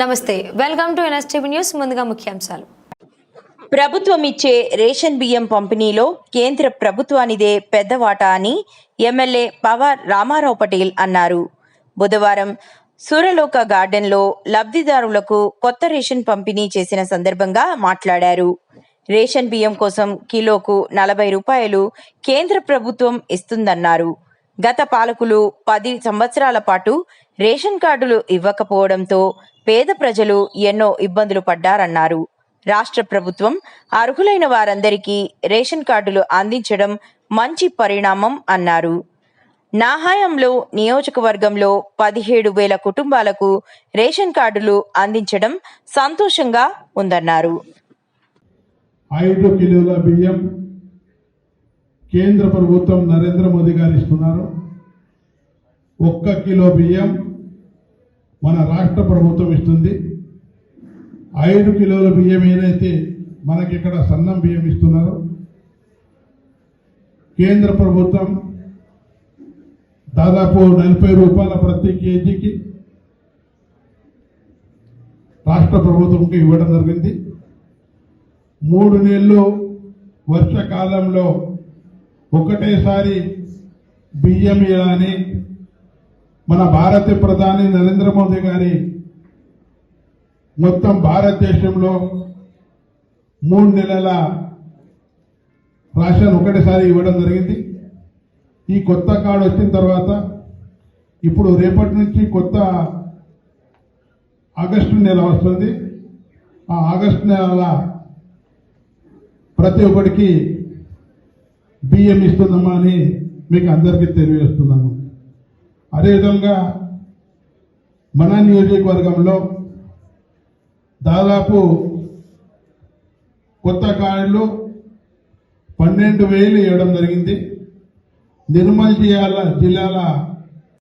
నమస్తే welcome to NSTV news ముందుగా ముఖ్యాంశాలు. ప్రభుత్వం ఇచ్చే రేషన్ బియ్యం పంపిణీలో కేంద్ర ప్రభుత్వానిదే పెద్ద వాటా అని ఎమ్మెల్యే పవార్ రామారావు పటేల్ అన్నారు. బుధవారం సూరలోక గార్డెన్లో లబ్ధిదారులకు కొత్త రేషన్ పంపిణీ చేసిన సందర్భంగా మాట్లాడారు. రేషన్ బియ్యం కోసం కిలోకు నలభై రూపాయలు కేంద్ర ప్రభుత్వం ఇస్తుందన్నారు. గత పాలకులు పది సంవత్సరాల పాటు రేషన్ కార్డులు ఇవ్వకపోవడంతో పేద ప్రజలు ఎన్నో ఇబ్బందులు పడ్డారన్నారు. రాష్ట్ర ప్రభుత్వం అర్హులైన వారందరికీ రేషన్ కార్డులు అందించడం మంచి పరిణామం అన్నారు. నా హయాంలో నియోజకవర్గంలో పదిహేడు వేల కుటుంబాలకు రేషన్ కార్డులు అందించడం సంతోషంగా ఉందన్నారు. ఐదు కిలోల బియ్యం కేంద్ర ప్రభుత్వం నరేంద్ర మోదీ గారు ఇస్తున్నారు. ఒక్క కిలో బియ్యం మన రాష్ట్ర ప్రభుత్వం ఇస్తుంది. ఐదు కిలోల బియ్యం ఏదైతే మనకి ఇక్కడ సన్నం బియ్యం ఇస్తున్నారు. కేంద్ర ప్రభుత్వం దాదాపు నలభై రూపాయల ప్రతి కేజీకి రాష్ట్ర ప్రభుత్వంకి ఇవ్వడం జరిగింది. మూడు నెలలు వర్షాకాలంలో ఒకటేసారి బియ్యం ఇవ్వాలని మన భారత ప్రధాని నరేంద్ర మోదీ గారి మొత్తం భారతదేశంలో మూడు నెలల రాషన్ ఒకటేసారి ఇవ్వడం జరిగింది. ఈ కొత్త కార్డు వచ్చిన తర్వాత ఇప్పుడు రేపటి నుంచి కొత్త ఆగస్టు నెల వస్తుంది. ఆ ఆగస్టు నెల ప్రతి ఒక్కడికి బియ్యం ఇస్తున్నామా అని మీకు అందరికీ తెలియజేస్తున్నాను. అదేవిధంగా మన నియోజకవర్గంలో దాదాపు కొత్త కార్డులు పన్నెండు వేలు ఇవ్వడం జరిగింది. నిర్మల్ జిల్లాల జిల్లాల